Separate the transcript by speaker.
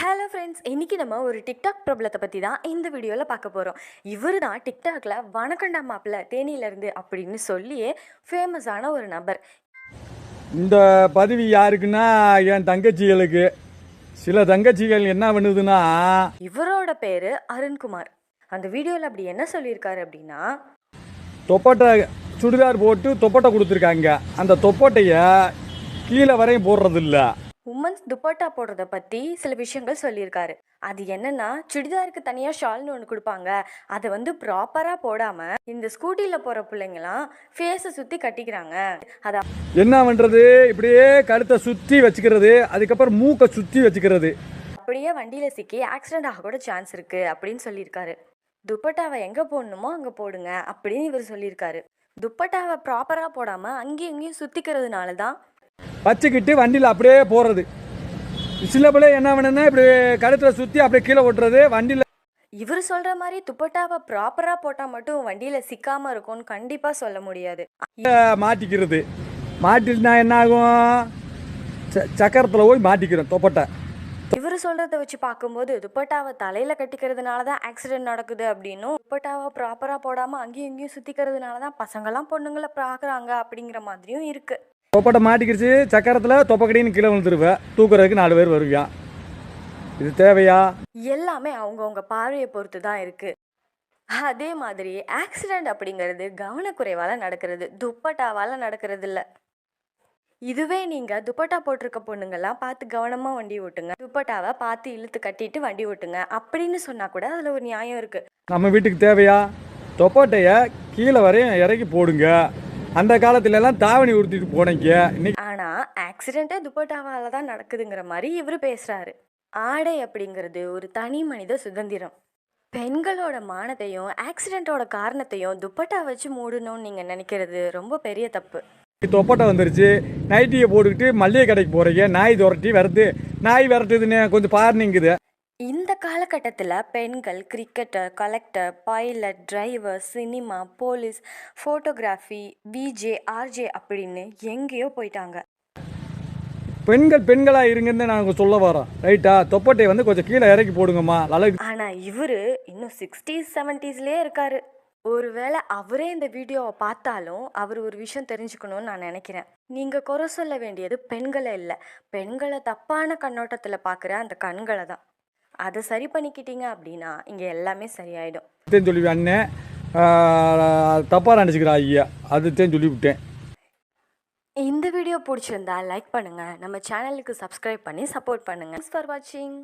Speaker 1: Hello friends இன்றைக்கி நம்ம ஒரு டிக்டாக் பிரபலத்தை பற்றி தான் இந்த வீடியோவில் பார்க்க போகிறோம் இவர் தான் டிக்டாக்ல வணக்கண்டா மாப்பிள்ள தேனியிலேருந்து அப்படின்னு சொல்லியே ஃபேமஸான ஒரு நபர்.
Speaker 2: இந்த பதவி யாருக்குன்னா என் தங்கச்சிகளுக்கு. சில தங்கச்சிகள் என்ன பண்ணுதுன்னா
Speaker 1: இவரோட பேர் அருண்குமார். அந்த வீடியோவில் அப்படி என்ன சொல்லியிருக்காரு அப்படின்னா
Speaker 2: தொப்பட்டை சுடிதார் போட்டு தொப்பட்டை கொடுத்துருக்காங்க. அந்த தொப்பட்டைய கீழே வரையும் போடுறது இல்ல
Speaker 1: உமன்ஸ் துப்பட்டா போடுறத பற்றி சில விஷயங்கள் சொல்லியிருக்காரு. அது என்னன்னா சுடிதாருக்கு தனியாக ஷால்னு ஒன்று கொடுப்பாங்க. அதை வந்து ப்ராப்பராக போடாமல் இந்த ஸ்கூட்டியில் போகிற பிள்ளைங்களாம் ஃபேஸை சுற்றி கட்டிக்கிறாங்க. அதை
Speaker 2: என்ன பண்ணுறது இப்படியே கழுத்தை சுற்றி வச்சுக்கிறது அதுக்கப்புறம் மூக்கை சுற்றி வச்சுக்கிறது.
Speaker 1: அப்படியே வண்டியில் சிக்கி ஆக்சிடென்ட் ஆக கூட சான்ஸ் இருக்குது அப்படின்னு சொல்லியிருக்காரு. துப்பட்டாவை எங்கே போடணுமோ அங்கே போடுங்க அப்படின்னு இவர் சொல்லியிருக்காரு. துப்பட்டாவை ப்ராப்பராக போடாமல் அங்கேயும் இங்கேயும் சுற்றிக்கிறதுனால தான்
Speaker 2: வச்சுக்கிட்டு வண்டியில் அப்படியே போடுறது சில பிள்ளை என்ன பண்ணுன்னா இப்படி கழுத்தில் சுற்றி அப்படியே கீழே ஓட்டுறது வண்டியில்
Speaker 1: இவர் சொல்கிற மாதிரி துப்பட்டாவை ப்ராப்பராக போட்டால் மட்டும் வண்டியில் சிக்காமல் இருக்கும்னு கண்டிப்பாக சொல்ல முடியாது.
Speaker 2: மாட்டிக்கிறது. மாட்டினா என்ன ஆகும்? சக்கரத்தில் போய் மாட்டிக்கிறோம் தொப்பட்டை.
Speaker 1: இவர் சொல்கிறத வச்சு பார்க்கும்போது துப்பட்டாவை தலையில் கட்டிக்கிறதுனால தான் ஆக்சிடென்ட் நடக்குது அப்படின்னும் துப்பட்டாவை ப்ராப்பராக போடாமல் அங்கேயும் இங்கேயும் சுற்றிக்கிறதுனால தான் பசங்களாம் பொண்ணுங்களை பார்க்குறாங்க அப்படிங்கிற மாதிரியும் இருக்குது
Speaker 2: தொப்பட்டை மாட்டிக்கிடுச்சு சக்கரத்தில் தொப்பக்கடின்னு கீழே விழுந்துருவேன். தூக்குறதுக்கு நாலு பேர் வருவியான் இது தேவையா?
Speaker 1: எல்லாமே அவங்கவுங்க பார்வையை பொறுத்து தான் இருக்குது அதே மாதிரி ஆக்சிடெண்ட் அப்படிங்கிறது கவனக்குறைவால் நடக்கிறது துப்பட்டாவால் நடக்கிறது இல்ல இதுவே நீங்கள் துப்பட்டா போட்டிருக்க பொண்ணுங்கெல்லாம் பார்த்து கவனமாக வண்டி ஓட்டுங்க. துப்பட்டாவை பார்த்து இழுத்து கட்டிட்டு வண்டி ஓட்டுங்க. அப்படின்னு சொன்னால் கூட அதில் ஒரு நியாயம் இருக்குது
Speaker 2: நம்ம வீட்டுக்கு தேவையா? தொப்பட்டைய கீழே வரையும் இறக்கி போடுங்க. அந்த காலத்துல எல்லாம் தாவணி உடுத்திட்டு போனீங்க. இன்னைக்கு
Speaker 1: ஆனால் ஆக்சிடெண்ட்டே துப்பட்டாவால் தான் நடக்குதுங்கிற மாதிரி இவர் பேசுகிறாரு ஆடை அப்படிங்கிறது ஒரு தனி மனித சுதந்திரம். பெண்களோட மானத்தையும் ஆக்சிடெண்ட்டோட காரணத்தையும் துப்பட்டா வச்சு மூடணும்னு நீங்கள் நினைக்கிறது ரொம்ப பெரிய தப்பு.
Speaker 2: தொப்பட்டை வந்துருச்சு. நைட்டியை போட்டுக்கிட்டு மல்லிகை கடைக்கு போறீங்க. நாய் துரட்டி விரட்டு. நாய் விரட்டுதுன்னு கொஞ்சம் பாருனிங்குது
Speaker 1: காலகட்டத்தில் பெண்கள் cricketer collector pilot driver cinema police photography VJ RJ அப்படின்னு எங்கேயோ போயிட்டாங்க.
Speaker 2: பெண்கள் பெண்களா இருங்கன்னு நாங்கள் சொல்ல வரோம் ரைட்டா தொப்பட்டையை வந்து கொஞ்சம் கீழே இறக்கி போடுங்கம்மா. அழகு
Speaker 1: ஆனால் இவர் இன்னும் சிக்ஸ்டீஸ் செவன்ட்டீஸ்லேயே இருக்காரு. ஒருவேளை அவரே இந்த வீடியோவை பார்த்தாலும் அவர் ஒரு விஷயம் தெரிஞ்சுக்கணும்னு நான் நினைக்கிறேன். நீங்கள் குறை சொல்ல வேண்டியது பெண்களை இல்லை. பெண்களை தப்பான கண்ணோட்டத்தில் பார்க்குற அந்த கண்களை தான். அதை சரி பண்ணிக்கிட்டீங்க அப்படின்னா இங்கே எல்லாமே சரியாயிடும்.
Speaker 2: தேன் சொல்லி அண்ணன் தப்பாக நினச்சிக்கிறா ஐயா. அது தேன் சொல்லி விட்டேன்.
Speaker 1: இந்த வீடியோ பிடிச்சிருந்தா லைக் பண்ணுங்கள் நம்ம சேனலுக்கு சப்ஸ்கிரைப் பண்ணி சப்போர்ட் பண்ணுங்கள் ஃபார் வாட்சிங்